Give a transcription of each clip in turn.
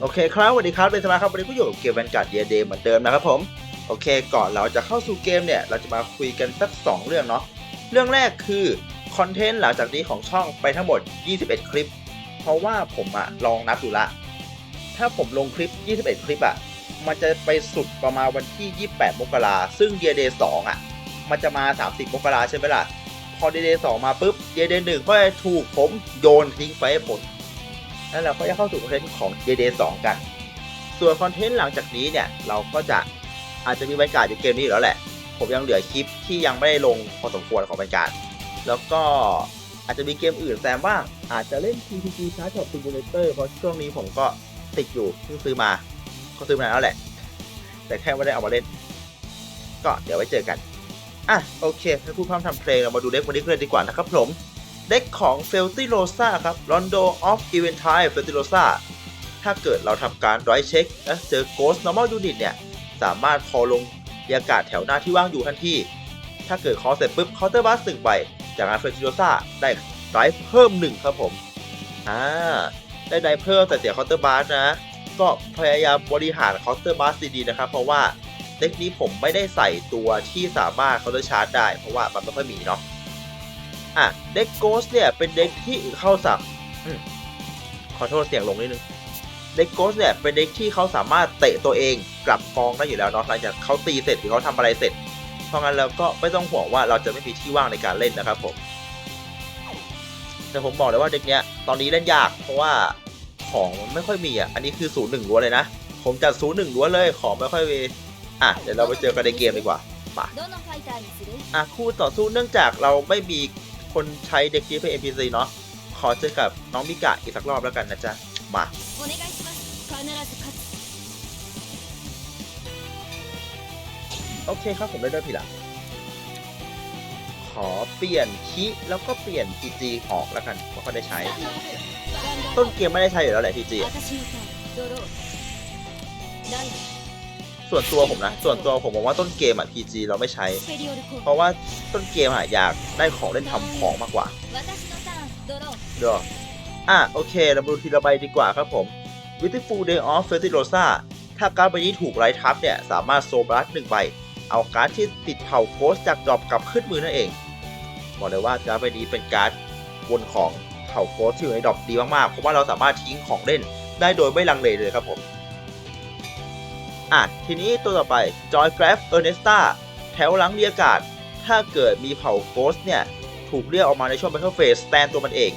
โอเคครับสวัสดีครับเป็นสมาครับวันนี้ก็อยู่กับเกมแวนการ์ดเดียเดย์เหมือนเดิมนะครับผมโอเค ก่อนเราจะเข้าสู่เกมเนี่ย เราจะมาคุยกันสัก 2 เรื่องเนาะเรื่องแรกคือคอนเทนต์หลังจากนี้ของช่องไปทั้งหมด 21 คลิป เพราะว่าผมอะลองนับดูละ ถ้าผมลงคลิป 21 คลิปอะมันจะไปสุดประมาณวันที่ 28 มกราซึ่งเดียเดย์2อะมันจะมา 30 มกราใช่ไหมล่ะพอเดียเดย์2มาปุ๊บเดียเดย์1ก็จะถูกผมโยนทิ้งไปให้ผล แล้วเราก็จะเข้าสู่คอนเทนต์ของ Day Day 2กัน ส่วนคอนเทนต์หลังจากนี้เนี่ย เราก็จะอาจจะมีบรรยากาศอยู่เกมนี้อยู่แล้วแหละ ผมยังเหลือคลิปที่ยังไม่ได้ลงพอสมควรของบรรยากาศ แล้วก็อาจจะมีเกมอื่นแซมบ้าง อาจจะเล่น TTG Chart Shop Simulator เพราะช่วงนี้ผมก็ติดอยู่เพิ่งซื้อมา ก็ซื้อมาแล้วแหละ แต่แค่ไม่ได้เอามาเล่น ก็เดี๋ยวไว้เจอกัน อะโอเคให้พูดพร่ำทำเพลงเรามาดูเด็กวันนี้กันเลยดีกว่านะครับผม เด็กของเฟลติโ s ซาครับ Rondo of Eventide เฟลติโ s ซาถ้าเกิดเราทำการร้อยเช็คและเจอ Ghost Normal Unit เนี่ย สามารถคอลงบรรยากาศแถวหน้าที่ว่างอยู่ทันที ถ้าเกิดคอเสร็จปุ๊บเคาน์เตอร์บัสหนึ่งใบจากนั้นเฟลติโ s ซาได้ไดเพิ่มหนึ่งครับผม อ่า ได้ไดเพิ่มแต่เสียคาน์เตอร์บัสนะ ก็พยายามบริหารคาน์เตอร์บัสดีๆนะครับ เพราะว่าเด็กนี้ผมไม่ได้ใส่ตัวที่สามารถเคาน์เตอร์ชาร์จได้ เพราะว่ามันไม่ค่อยมีเนาะ อะเด็กโกสเนี่ยเป็นเด็กที่เข้าสับขอโทษเสียงลงนิดนึงเด็กโกสเนี่ยเป็นเด็กที่เขาสามารถเตะตัวเองกลับกองได้อยู่แล้วเนาะหลังจากเขาตีเสร็จหรือเขาทำอะไรเสร็จ เพราะงั้นเราก็ไม่ต้องห่วงว่าเราจะไม่มีที่ว่างในการเล่นนะครับผมแต่ผมบอกเลยว่าเด็กเนี้ยตอนนี้เล่นยากเพราะว่าของมันไม่ค่อยมีอะอันนี้คือศูนย์หนึ่งล้วนเลยนะผมจัดศูนย์หนึ่งล้วนเลยของไม่ค่อยมีอะเดี๋ยวเราไปเจอกันในเกมดีกว่ามาอะคู่ต่อสู้เนื่องจากเราไม่มี คนใช้เด็กกี้เป็น NPC เนาะขอเจอกับน้องมิกะอีกสักรอบแล้วกันนะจ๊ะ มาโอเคครับผมได้ด้วยพี่ละขอเปลี่ยนคิแล้วก็เปลี่ยนจีจีออกแล้วกันเพราะเขาได้ใช้ ต้นเกมไม่ได้ใช้อยู่แล้วแหละจีจี ส่วนตัวผมนะ ส่วนตัวผมมองว่าต้นเกมอะ PG เราไม่ใช้ เพราะว่าต้นเกมอะอยากได้ของเล่นทำของมากกว่าเดี๋ยวอะโอเคเรามาดูทีละใบดีกว่าครับผม Beautiful Day of f e r t i l o s a ถ้าการ์ดใบนี้ถูกไรทับเนี่ย สามารถโซบลัสหนึ่งใบ เอาการ์ดที่ติดเผ่าโพสจากดรอปกลับขึ้นมือนั่นเอง บอกเลยว่าการ์ดใบนี้เป็นการ์ดวนของเผ่าโพสที่อยู่ในดรอปดีมากๆ เพราะว่าเราสามารถทิ้งของเล่นได้โดยไม่ลังเลเลยครับผม อะ ทีนี้ตัวต่อไป Joy Graph Ernesta แถวหลังเรียกการ์ดถ้าเกิดมีเผาโคสเนี่ย ถูกเรียกออกมาในช่วง Battle Phase สแตนตัวมันเอง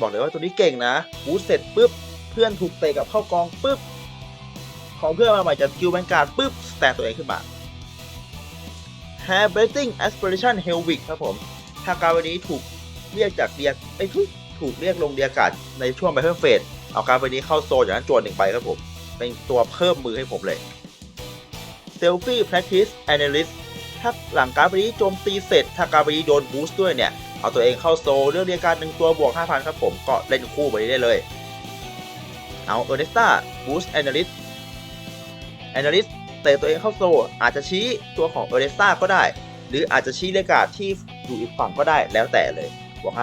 บอกเลยว่าตัวนี้เก่งนะบูสเสร็จปุ๊บ เพื่อนถูกเตะกับเข้ากองปุ๊บ ของเพื่อนมาใหม่จะสกิลแบนการ์ดปุ๊บแตนตัวเองขึ้นมา Hair Breathing Aspiration Helvig ครับผมถ้าการวันนี้ถูกเรียกจากเรียกไอ้ทุยถูกเรียกลงเรียกการ์ดในช่วง Battle Phase เอาการวันนี้เข้าโซนอย่างนั้นจวนหนึ่งใบครับผม เป็นตัวเพิ่มมือให้ผมเลย Selfie Practice Analyst ถ้าหลังการวันนี้โจมตีเสร็จ ถ้าการวันนี้โดนบูสต์ด้วยเนี่ย เอาตัวเองเข้าโซลเลือกเรียกการหนึ่งตัวบวก 5,000 ครับผมก็เล่นคู่ไปได้เลย เอาเออร์เนสตาบูสต์แอนาลิสแอนาลิสเตะตัวเองเข้าโซลอาจจะชี้ตัวของเออร์เนสตาก็ได้ หรืออาจจะชี้เรียกการที่อยู่อีกฝั่งก็ได้แล้วแต่เลยบวก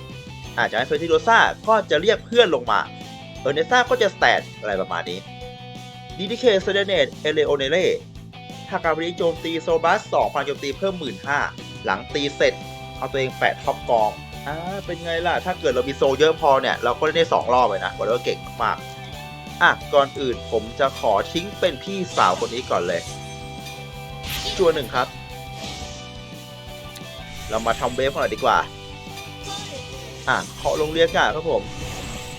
5,000อาจจะให้เฟรติโรซ่าก็จะเรียกเพื่อนลงมาเออร์เนสตาก็จะสแตทอะไรประมาณนี้ ดีดิเคเซเดเนตเอเลโอเนเล่ทากาบริโจมตีโซบัส2องพันโจมตีเพิ่มหมื่นห้าหลังตีเสร็จ เอาตัวเองแปดท็อปกองอ่าเป็นไงล่ะ ถ้าเกิดเรามีโซเยอะพอเนี่ย เราก็ได้สองรอบเลยนะบอกเลยว่าเก่งมากอะ ก่อนอื่นผมจะขอทิ้งเป็นพี่สาวคนนี้ก่อนเลย จัวหนึ่งครับ เรามาทำเวฟกันหน่อยดีกว่า อะเคาะลงเรียกกาครับผม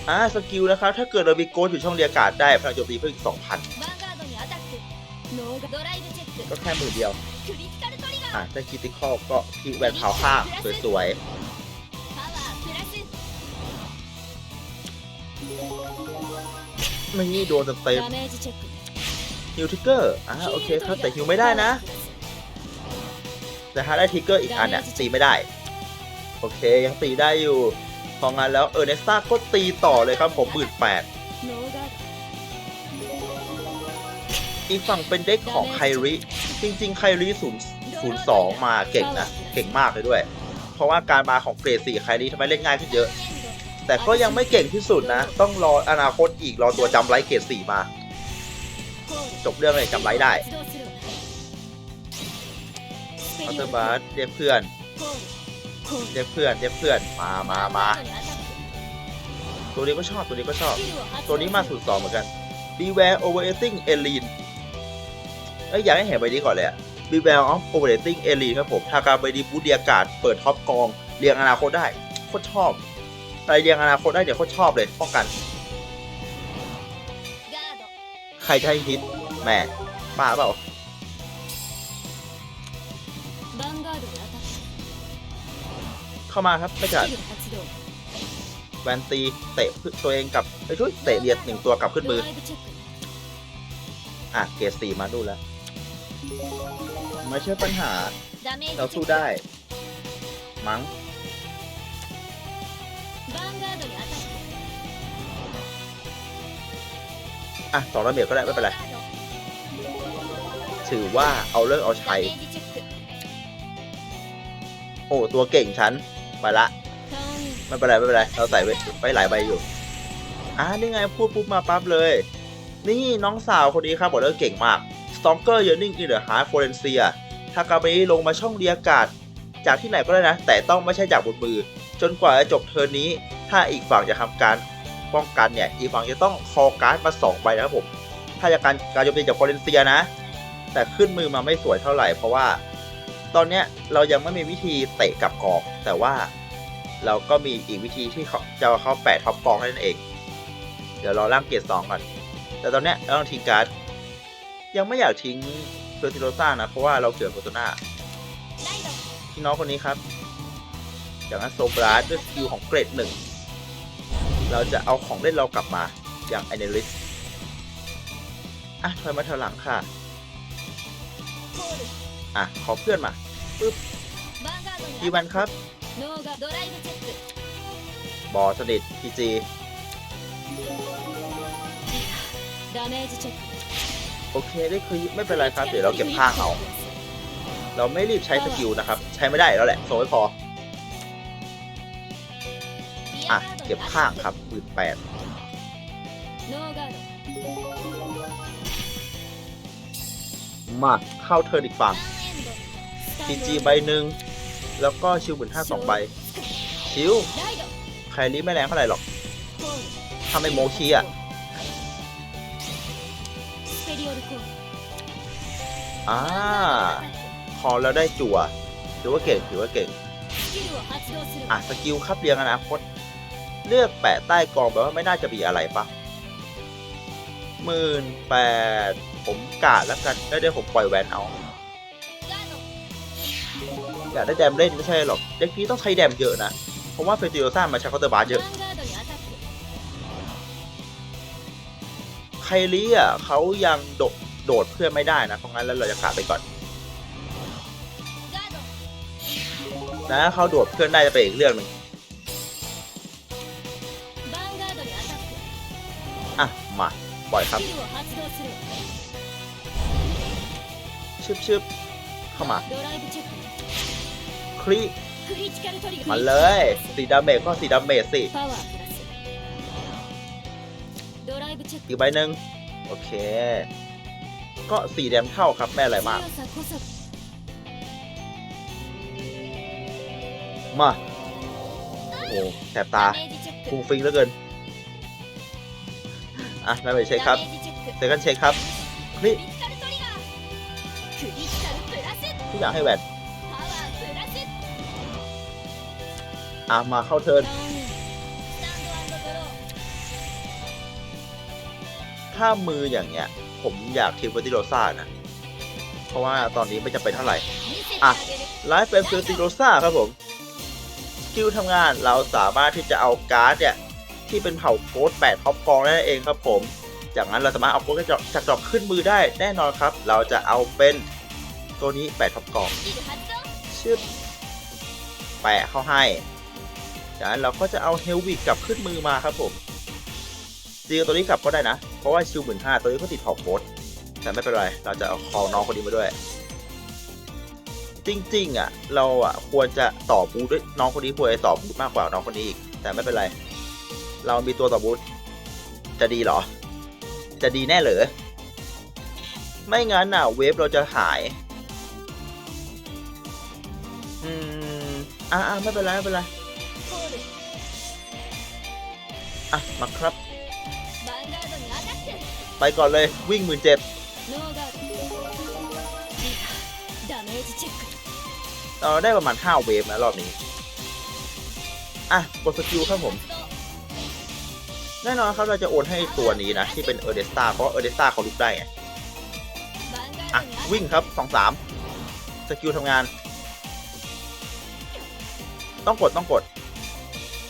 อ่าสกิลนะครับ ถ้าเกิดเรามีโกนอยู่ช่องเรียกกาได้พลังโจมตีเพิ่มอีกสองพัน ก็แค่มือเดียวอะถ้าคิติคอลก็ที่แวนเผาข้างสวยๆไมันนี่โดนเต็มฮิวทิกเกอร์อ่าโอเคครับแต่ฮิวไม่ได้นะ แต่ถ้าได้ทิกเกอร์อีกอันเนี่ยตีไม่ได้ โอเคยังตีได้อยู่พองานแล้วเออเนสตาก็ตีต่อเลยครับผมหมื่นแปด อีกฝั่งเป็นเด็กของไคริจริงๆไคริศูนย์ศูนย์สองมาเก่งนะเก่งมากเลยด้วย เพราะว่าการมาของเกรดสี่ไคริทำให้เล่นง่ายขึ้นเยอะ แต่ก็ยังไม่เก่งที่สุดนะ ต้องรออนาคตอีกรอตัวจำไรเกรดสี่มา จบเรื่องเลยจำไรได้อัลเตอร์บาสเรียกเพื่อนเรียกเพื่อนเรียกเพื่อนมามามาตัวนี้ก็ชอบตัวนี้ก็ชอบ ตัวนี้มาสูตรสองเหมือนกัน Beware Overrating Elite เอ้ยอยากให้เห็นใบนี้ก่อนเลยอะ Beware of Overrating Elite ครับผมทากาใบดีบูธเรียกาศเปิดท็อปกอง เรียงอนาคตได้โคตรชอบอะไรเรียงอนาคตได้เดี๋ยวโคตรชอบเลยป้องกัน ใครจะให้ฮิตแหม่บ้าเปล่าเข้ามาครับไม่จัดแวนตีเตะตัวเองกับไปช่วยเตะเรียดหนึ่งตัวกลับขึ้นมือ อะเกรดสี่มาดูแล้ว ไม่ใช่ปัญหาเราสู้ได้ มั้งอะสองระเบียบก็ได้ไม่เป็นไร ถือว่าเอาเลิกเอาชัยโอ้ตัวเก่งฉัน ไปละไม่เป็นไรไม่เป็นไร เราใส่ไว้ไว้หลายใบอยู่ อ่านี่ไงพูดปุ๊บมาปั๊บเลย นี่น้องสาวคนนี้ครับบอกเลยเก่งมาก Stalker Yearning in the Heart Florencia ทากาเบลงมาช่องเรียกาศ จากที่ไหนก็ได้นะ แต่ต้องไม่ใช่จากบนมือ จนกว่าจะจบเทอร์นนี้ ถ้าอีกฝั่งจะทำการป้องกันเนี่ย อีกฝั่งจะต้องคอการ์ดมา2ใบนะครับผม ถ้าจะการการโจมตีจากฟลอเรนเซียนะ แต่ขึ้นมือมาไม่สวยเท่าไหร่ เพราะว่า ตอนเนี้ยเรายังไม่มีวิธีเตะกับกองแต่ว่าเราก็มีอีกวิธีที่เขาจะเอาเขาแปะท็อปกองให้นั่นเอง เดี๋ยวรอร่างเกียรติสองก่อน แต่ตอนเนี้ยเราต้องทิ้งการ์ดยังไม่อยากทิ้งเฟอร์ติโรซ่านะ เพราะว่าเราเกิดโฟโตนาที่น้องคนนี้ครับ จากนั้นโซบราสด้วยสกิลของเกรดหนึ่งเราจะเอาของเล่นเรากลับมาอย่างไอเนลิสอะถอยมาถอยหลังค่ะ อะ ขอเพื่อนมาทีวันครับ บอสนิทพีจี โอเคได้คือไม่เป็นไรครับเดี๋ยวเราเก็บข้าเอาเราไม่รีบใช้สกิลนะครับ ใช้ไม่ได้แล้วแหละโซ่ไม่พออะเก็บข้าครับหมื่นแปดมาเข้าเทิร์นอีกฝั่ง PG ใบหนึ่งแล้วก็ชิวหมื่นห้าสองใบ ชิวใครรีบไม่แรงเท่าไหร่หรอกถ้าไม่โมคีอะ อ่าพอแล้วได้จั่วถือว่าเก่งถือว่าเก่งอะสกิลครับเรียงอนาคต เลือกแปะใต้กองแบบว่าไม่น่าจะมีอะไรปะหมื่นแปดผมกาดแล้วกันแล้วเดี๋ยวผมปล่อยแวนเอาอยากได้แดมเล่นไม่ใช่หรอกเด็กนี้ต้องใช้แดมเยอะนะ เพราะว่าเฟติโอซ่ามาใช้เคาน์เตอร์บาร์เยอะ ไคลี่อะเขายังโดดโดดเพื่อนไม่ได้นะเพราะงั้นแล้วเราจะขาดไปก่อนนะเขาโดดเพื่อนได้จะเป็นอีกเรื่องหนึ่งอะมาปล่อยครับชึบชึบเข้ามาคลีมาเลยสีดาเมจก็สีดาเมจสิ อีกใบหนึ่งโอเค ก็สี่แดมเท่าครับแม่อะไรมาก มาโอ้แสบตาฟุ้งฟิงเหลือเกิน อะได้ไปเช็คครับเซคันเช็คครับนี่ทุกอย่างให้แหวนอะมาเข้าเทิร์น ถ้ามืออย่างเงี้ย ผมอยากทิ้งเวอร์ติโรซ่านะเพราะว่าตอนนี้ไม่จำเป็นเท่าไหร่ อะไลฟ์เป็นเฟอร์ติโรซ่าครับผมสกิลทำงานเราสามารถที่จะเอาการ์ดเนี่ยที่เป็นเผ่าโค้ด8ท็อปกองได้เองครับผม จากนั้นเราสามารถเอาโค้ดจากจากดอกขึ้นมือได้แน่นอนครับ เราจะเอาเป็นตัวนี้8ท็อปกองชื่อแปะเข้าให้จากนั้นเราก็จะเอาเฮลวิกกลับขึ้นมือมาครับผม จริงตัวนี้กลับก็ได้นะ เพราะว่าชิวหมื่นห้าตัวนี้ก็ติดเผาโค้ดแต่ไม่เป็นไร เราจะเอาคอน้องคนนี้มาด้วย จริง ๆ อะ เราอะควรจะต่อบูด้วยน้องคนนี้ควรจะต่อบูมากกว่าน้องคนนี้อีก แต่ไม่เป็นไร เรามีตัวต่อบูจะดีเหรอ จะดีแน่เหรอ ไม่งั้นน่ะเวฟเราจะหาย อืม อ่าไม่เป็นไรไม่เป็นไร อะ มาครับ ไปก่อนเลยวิ่งหมื่นเจ็ดเราได้ประมาณ 5 เวฟนะรอบนี้ อะ กดสกิลครับผม แน่นอนครับเราจะโอนให้ตัวนี้นะ ที่เป็นเอเดสตาเพราะเอเดสตาเขาลุกได้อะวิ่งครับสองสามสกิลทำงาน ต้องกดต้องกด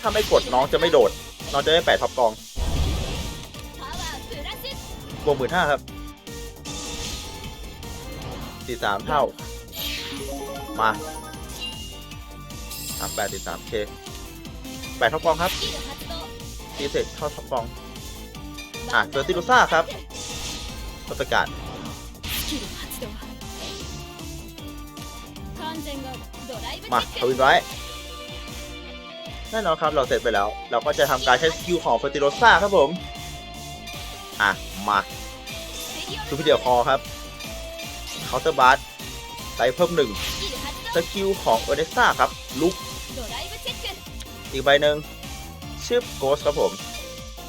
ถ้าไม่กดน้องจะไม่โดด น้องจะได้แปดท็อปกอง บวกหมื่นห้าครับสี่สามเท่า มาสามแปดสี่สามเคแปดเท่ากองครับตีเสร็จเท่าท็อกอง อะเจอร์ติลูซ่าครับประกาศมาทวินไว้แน่นอนครับ เราเสร็จไปแล้ว เราก็จะทำการใช้สกิลของเฟอร์ติโรซ่าครับผม อะ มาดูพิเดียวคอครับเคาน์เตอร์บาร์ไซเพิ่มหนึ่งสกิลของเอเดซ่าครับ ลุก อีกใบหนึ่งชื่อโกสครับผม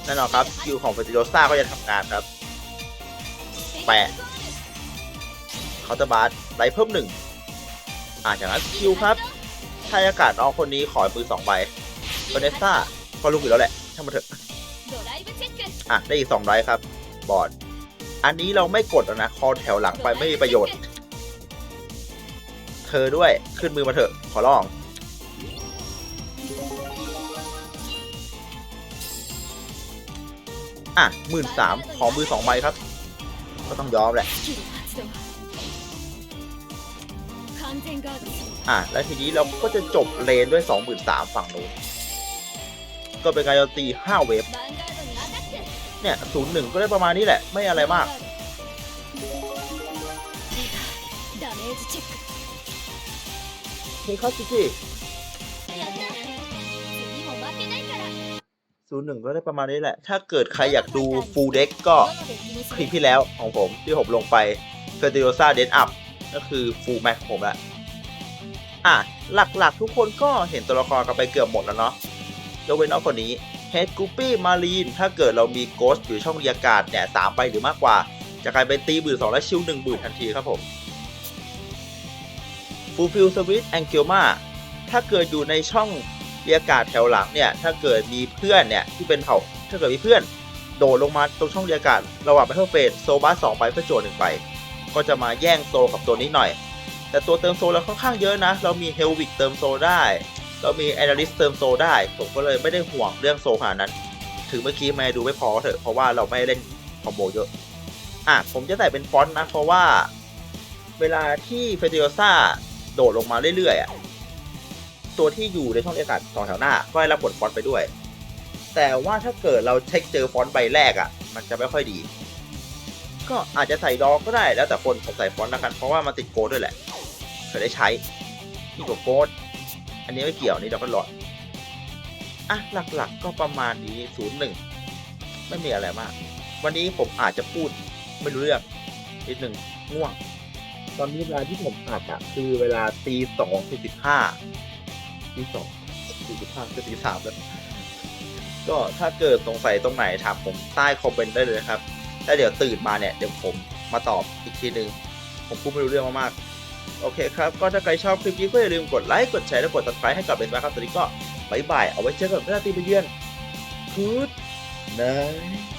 แน่นอนครับสกิลของเฟติโรซ่าก็จะทำงานครับแปะเคาน์เตอร์บาร์ไซเพิ่มหนึ่งอ่าจากนั้นสกิลครับทายอากาศน้องคนนี้ขอมือสองใบเอเดซ่าก็ลุกอยู่แล้วแหละช่างมันเถอะอะได้อีกสองไรครับ บอร์ด อันนี้เราไม่กดนะคอแถวหลังไปไม่มีประโยชน์ เธอด้วยขึ้นมือมาเถอะ ขอร้อง อะหมื่นสามขอมือสองใบครับ ก็ต้องยอมแหละ อะ แล้วทีนี้เราก็จะจบเลนด้วยสองหมื่นสามฝั่งนู้นก็เป็นการตีห้าเวฟ เนี่ยศูนย์หนึ่งก็ได้ประมาณนี้แหละ ไม่อะไรมาก นี่เข้าซิจิศูนย์หนึ่งก็ได้ประมาณนี้แหละ ถ้าเกิดใครอยากดูฟูลเด็กก็คลิปที่แล้วของผมที่ผมลงไปเฟรติโรซาเดนอัพก็คือฟูลแม็กผมละอะ หลักๆ ทุกคนก็เห็นตัวละครกันไปเกือบหมดแล้วเนาะยกเว้นน้องคนนี้ ดกูปี้มารีนถ้าเกิดเรามีโกสอยู่ช่องเรียกาศเนี่ยสามใบหรือมากกว่า จะกลายเป็นตีหมื่นสองและชิวหนึ่งหมื่นทันทีครับผมฟูลฟิลสวิตแองเกิลมาถ้าเกิดอยู่ในช่องเรียกาศแถวหลังเนี่ยถ้าเกิดมีเพื่อนเนี่ยที่เป็นเผ่าถ้าเกิดมีเพื่อน โดดลงมาตรงช่องเรียกาศระหว่างไปเพิ่มเฟสโซบัสสองใบเพื่อโจทย์หนึ่งใบก็จะมาแย่งโซกับตัวนี้หน่อย แต่ตัวเติมโซเราค่อนข้างเยอะนะ เรามีเฮลวิกเติมโซได้ เรามีแอนาลิสเติมโซได้ ผมก็เลยไม่ได้ห่วงเรื่องโซขนาดนั้น ถึงเมื่อกี้ม่ดูไม่พอเถอะ เพราะว่าเราไม่เล่นคอมโบเยอะ อะ ผมจะใส่เป็นฟอนต์นะ เพราะว่า เวลาที่เฟติโอซ่าโดดลงมาเรื่อยๆอะ ตัวที่อยู่ในช่องอากาศสองแถวหน้า ก็ได้รับผลฟอนต์ไปด้วย แต่ว่าถ้าเกิดเราเช็คเจอฟอนต์ใบแรกอะ มันจะไม่ค่อยดี ก็อาจจะใส่ดอกก็ได้ แล้วแต่คนผมใส่ฟอนต์แล้วกัน เพราะว่ามันติดโกดด้วยแหละเคยได้ใช้นี่กับโกด อันนี้ไม่เกี่ยวนี่ดับเบิลลอดอะหลักๆก็ประมาณนี้ศูนย์หนึ่งไม่มีอะไรมาก วันนี้ผมอาจจะพูดไม่รู้เรื่องนิดหนึ่งง่วง ตอนนี้เวลาที่ผมอัดอะคือเวลาตีสองสี่สิบห้าตีสองสี่สิบห้าคือตีสามแล้วก็ถ้าเกิดสงสัยตรงไหนถามผมใต้คอมเมนต์ได้เลยครับแล้วเดี๋ยวตื่นมาเนี่ยเดี๋ยวผมมาตอบอีกทีหนึ่งผมพูดไม่รู้เรื่องมากๆ โอเคครับ ก็ถ้าใครชอบคลิปนี้ก็อย่าลืมกดไลค์ กดแชร์ และกด subscribe ให้กับเบนมาครับตอนนี้ก็บายบาย เอาไว้เจอกันเวลาตีไปเยือน Good night